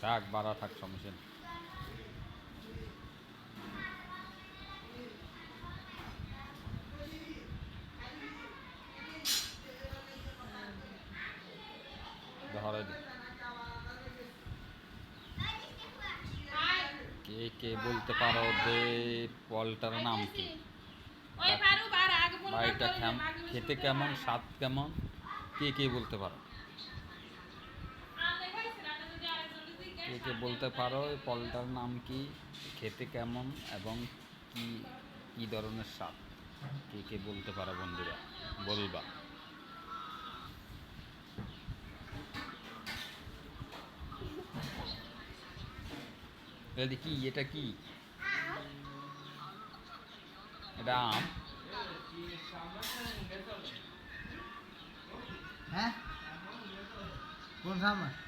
থাক বাড়া থাক সমস্যা ধরে। কে কে বলতে পারো যে ফলটার নাম কি? কেম- খেতে কেমন স্বাদ কেমন? কে কে বলতে পারো? কে কে বলতে পারো? ফলটার নাম কি? খেতে কেমন? এবং কি কি ধরনের স্বাদ? কে কে বলতে পারো বন্ধুরা? বলবা। কি? এটা কি? এটা আম? હે? કોણ સામે?